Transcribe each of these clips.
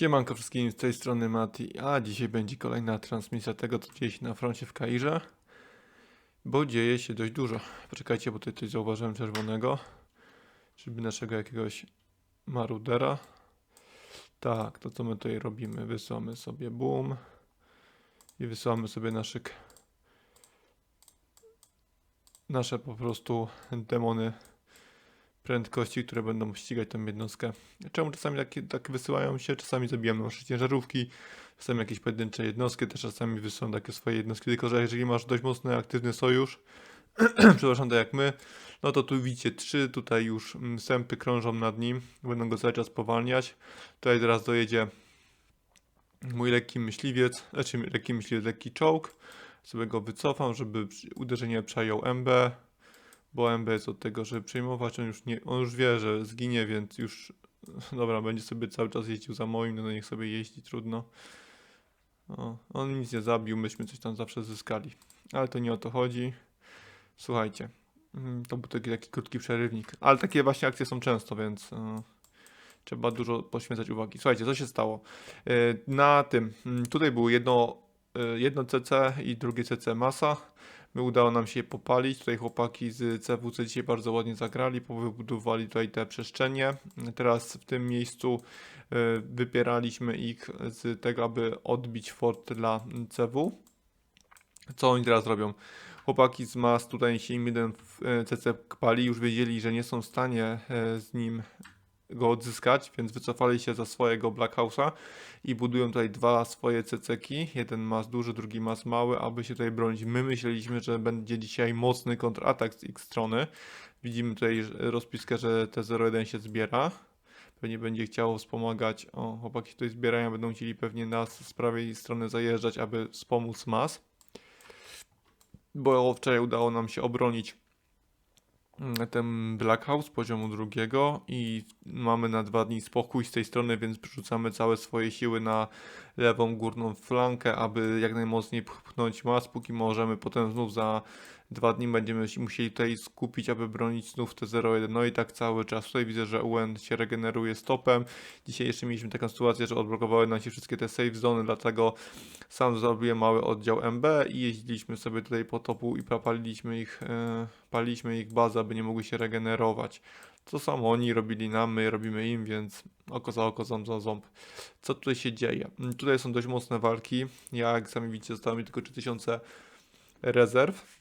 Siemanko wszystkim z tej strony Mati, a dzisiaj będzie kolejna transmisja tego, co dzieje się na froncie w Kairze, bo dzieje się dość dużo. Poczekajcie, bo tutaj coś zauważyłem czerwonego, żeby naszego jakiegoś marudera. Tak, to co my tutaj robimy? Wysyłamy sobie boom i wysyłamy sobie naszych nasze po prostu demony prędkości, które będą ścigać tą jednostkę. Czemu czasami takie, tak wysyłają się? Czasami zabijamy nasze ciężarówki, czasami jakieś pojedyncze jednostki, też czasami wysyłam takie swoje jednostki, tylko że jeżeli masz dość mocny, aktywny sojusz, przepraszam, tak jak my, no to tu widzicie trzy tutaj już mm, sępy krążą nad nim, będą go cały czas spowalniać. Tutaj teraz dojedzie mój lekki myśliwiec, znaczy lekki myśliwiec, lekki czołg, sobie go wycofam, żeby uderzenie przejął MB, bo MB jest od tego, żeby przejmować, on już, nie, on już wie, że zginie, więc już, dobra, będzie sobie cały czas jeździł za moim, no niech sobie jeździ, trudno. O, on nic nie zabił, myśmy coś tam zawsze zyskali. Ale to nie o to chodzi. Słuchajcie, mm, to był taki, taki krótki przerywnik. Ale takie właśnie akcje są często, więc e, trzeba dużo poświęcać uwagi. Słuchajcie, co się stało? E, na tym, mm, tutaj było jedno, e, jedno CC i drugie CC masa. My udało nam się je popalić. Tutaj chłopaki z CWC dzisiaj bardzo ładnie zagrali, powybudowali tutaj te przestrzenie. Teraz w tym miejscu e, wypieraliśmy ich z tego, aby odbić fort dla CW. Co oni teraz robią? Chłopaki z MAS tutaj się im jeden w e, CC pali, już wiedzieli, że nie są w stanie e, z nim go odzyskać, więc wycofali się za swojego Black House'a i budują tutaj dwa swoje ceceki. Jeden mas duży, drugi mas mały, aby się tutaj bronić. My myśleliśmy, że będzie dzisiaj mocny kontratak z ich strony. Widzimy tutaj rozpiskę, że T01 się zbiera. Pewnie będzie chciało wspomagać. O, chłopaki tutaj zbierają, będą chcieli pewnie nas z prawej strony zajeżdżać, aby wspomóc mas. Bo wczoraj udało nam się obronić ten Black House poziomu drugiego i mamy na dwa dni spokój z tej strony, więc przerzucamy całe swoje siły na lewą górną flankę, aby jak najmocniej pchnąć mas, póki możemy. Potem znów za dwa dni będziemy musieli tutaj skupić, aby bronić znów te 0-1. No i tak cały czas. Tutaj widzę, że UN się regeneruje stopem. Dzisiaj jeszcze mieliśmy taką sytuację, że odblokowały nam się wszystkie te safe zony, dlatego sam zrobiłem mały oddział MB i jeździliśmy sobie tutaj po topu i paliliśmy ich, e, paliliśmy ich bazę, nie mogły się regenerować. To samo oni robili nam, my robimy im, więc oko za oko, ząb za ząb. Co tutaj się dzieje? Tutaj są dość mocne walki. Ja, jak sami widzicie, zostało mi tylko 3000 rezerw.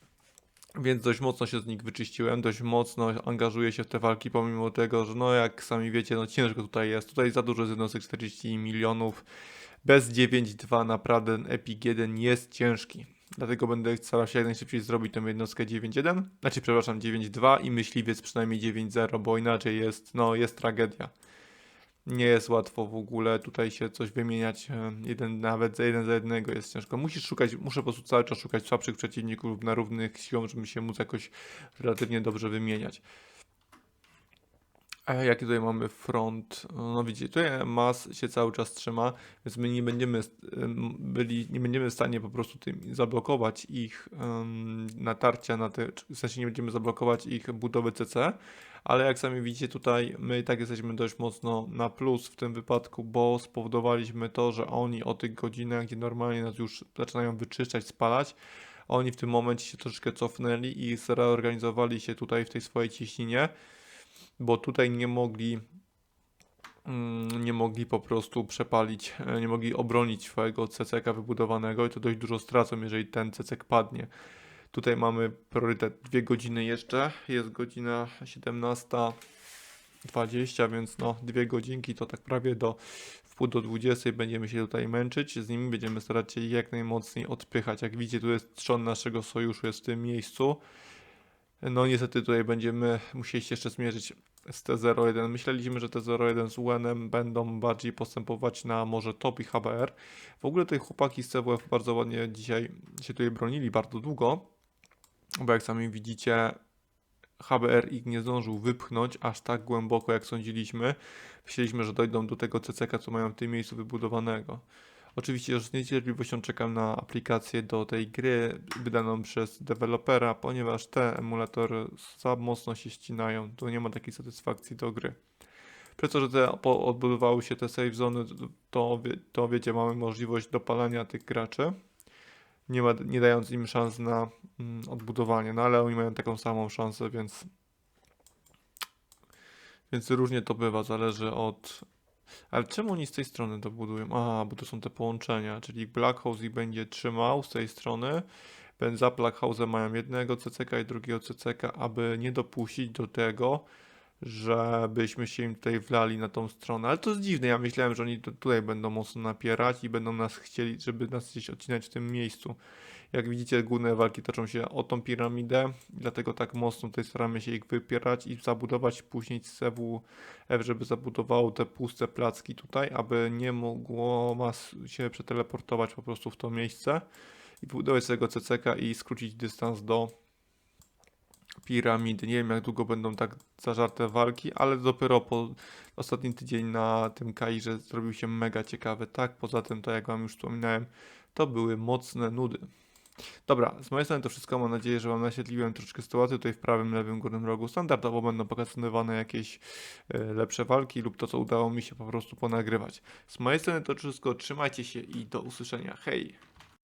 Więc dość mocno się z nich wyczyściłem, dość mocno angażuję się w te walki, pomimo tego, że no jak sami wiecie, no ciężko tutaj jest. Tutaj za dużo jest jednostek 40 milionów. Bez 9.2 naprawdę Epic 1 jest ciężki. Dlatego będę starał się jak najszybciej zrobić tą jednostkę 9.1, znaczy przepraszam 9.2 i myśliwiec przynajmniej 9.0, bo inaczej jest, no jest tragedia. Nie jest łatwo w ogóle tutaj się coś wymieniać, e, jeden, nawet za jeden za jednego jest ciężko. Musisz szukać, muszę po prostu cały czas szukać słabszych przeciwników na równych siłą, żeby się móc jakoś relatywnie dobrze wymieniać. A jaki tutaj mamy front? No widzicie, tutaj mas się cały czas trzyma, więc my nie będziemy em, byli, nie będziemy w stanie po prostu tym zablokować ich em, natarcia na te, w sensie nie będziemy zablokować ich budowy CC, ale jak sami widzicie tutaj my i tak jesteśmy dość mocno na plus w tym wypadku, bo spowodowaliśmy to, że oni o tych godzinach, gdzie normalnie nas już zaczynają wyczyszczać, spalać, oni w tym momencie się troszeczkę cofnęli i zreorganizowali się tutaj w tej swojej cieśninie bo tutaj nie mogli mm, nie mogli po prostu przepalić, e, nie mogli obronić swojego CCK wybudowanego i to dość dużo stracą, jeżeli ten CCK padnie. Tutaj mamy priorytet dwie godziny jeszcze, jest godzina 17.20, więc no dwie godzinki to tak prawie do wpół do 20 będziemy się tutaj męczyć, z nimi będziemy starać się jak najmocniej odpychać. Jak widzicie tu jest trzon naszego sojuszu, jest w tym miejscu. No niestety tutaj będziemy musieli się jeszcze zmierzyć z T01. Myśleliśmy, że T01 z UN będą bardziej postępować na może top i HBR. W ogóle tutaj chłopaki z CWF bardzo ładnie dzisiaj się tutaj bronili bardzo długo, bo jak sami widzicie HBR ich nie zdążył wypchnąć aż tak głęboko jak sądziliśmy. Myśleliśmy, że dojdą do tego CCK, co mają w tym miejscu wybudowanego. Oczywiście z niecierpliwością czekam na aplikację do tej gry wydaną przez dewelopera, ponieważ te emulatory za mocno się ścinają, to nie ma takiej satysfakcji do gry. Przez to, że te, po, odbudowały się te save zony, to, to wiecie, mamy możliwość dopalania tych graczy, nie, ma, nie dając im szans na mm, odbudowanie, no ale oni mają taką samą szansę, więc więc różnie to bywa, zależy od... Ale czemu oni z tej strony to budują? A, bo to są te połączenia, czyli Black House będzie trzymał z tej strony, za Black House'em mają jednego CCK i drugiego CCK, aby nie dopuścić do tego, żebyśmy się im tutaj wlali na tą stronę. Ale to jest dziwne, ja myślałem, że oni tu- tutaj będą mocno napierać i będą nas chcieli, żeby nas gdzieś odcinać w tym miejscu. Jak widzicie, główne walki toczą się o tą piramidę, dlatego tak mocno tutaj staramy się ich wypierać i zabudować później CWF, żeby zabudowało te puste placki tutaj, aby nie mogło mas się przeteleportować po prostu w to miejsce i budować tego CCK i skrócić dystans do piramidy. Nie wiem jak długo będą tak zażarte walki, ale dopiero po ostatni tydzień na tym Kairze zrobił się mega ciekawy. Tak, poza tym, to jak wam już wspominałem, to były mocne nudy. Dobra, z mojej strony to wszystko. Mam nadzieję, że Wam naświetliłem troszeczkę sytuację tutaj w prawym, lewym górnym rogu. Standardowo będą pokazywane jakieś e, lepsze walki lub to, co udało mi się po prostu ponagrywać. Z mojej strony to wszystko. Trzymajcie się i do usłyszenia. Hej!